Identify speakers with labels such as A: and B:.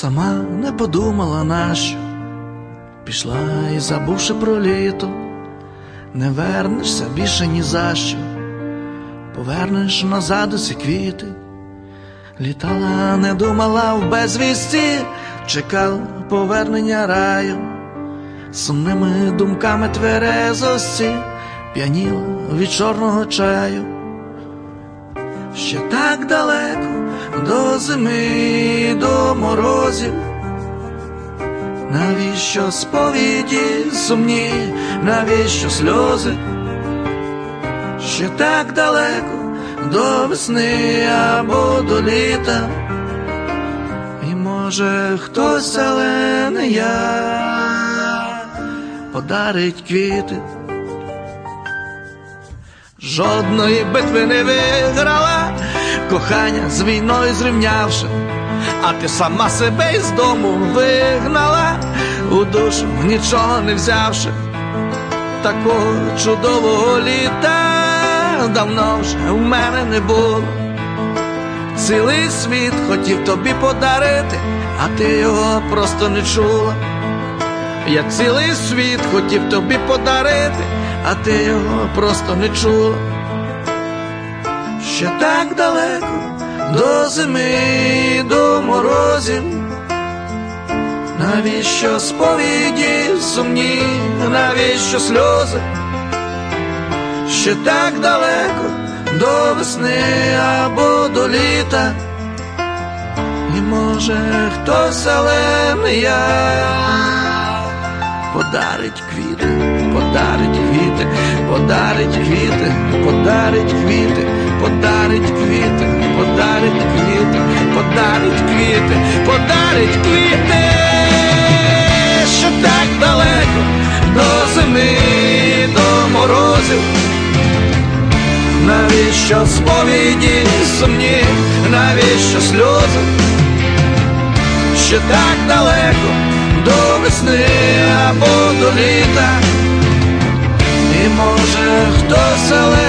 A: Сама не подумала нащо, пішла і забувши про літо, не вернешся більше ні за що, повернеш назад усі квіти, літала, не думала в безвісті, чекала повернення раю, сумними думками тверезості, п'яніла від чорного чаю. Ще так далеко до зими, до морозів. Навіщо сповіді сумні, навіщо сльози? Ще так далеко до весни або до літа. І може хтось, але не я подарить квіти. Жодної битви не виграла, кохання з війною зрівнявши, а ти сама себе із дому вигнала, у душу нічого не взявши, такого чудового літа давно вже у мене не було. Цілий світ хотів тобі подарити, а ти його просто не чула. Я цілий світ хотів тобі подарити, а ти його просто не чула. Ще так далеко до зими, до морозів. Навіщо сповіді сумні, навіщо сльози? Ще так далеко до весни або до літа. І може хтось, але не я подарить квіти, подарить квіти, подарить квіти, подарить квіти, подарить квіти, подарить квіти, подарить квіти, подарить квіти, що так далеко до зими, до морозів. Навіщо сповіді сумні, навіщо сльози? Ще так далеко до весни або до літа, і може хтось але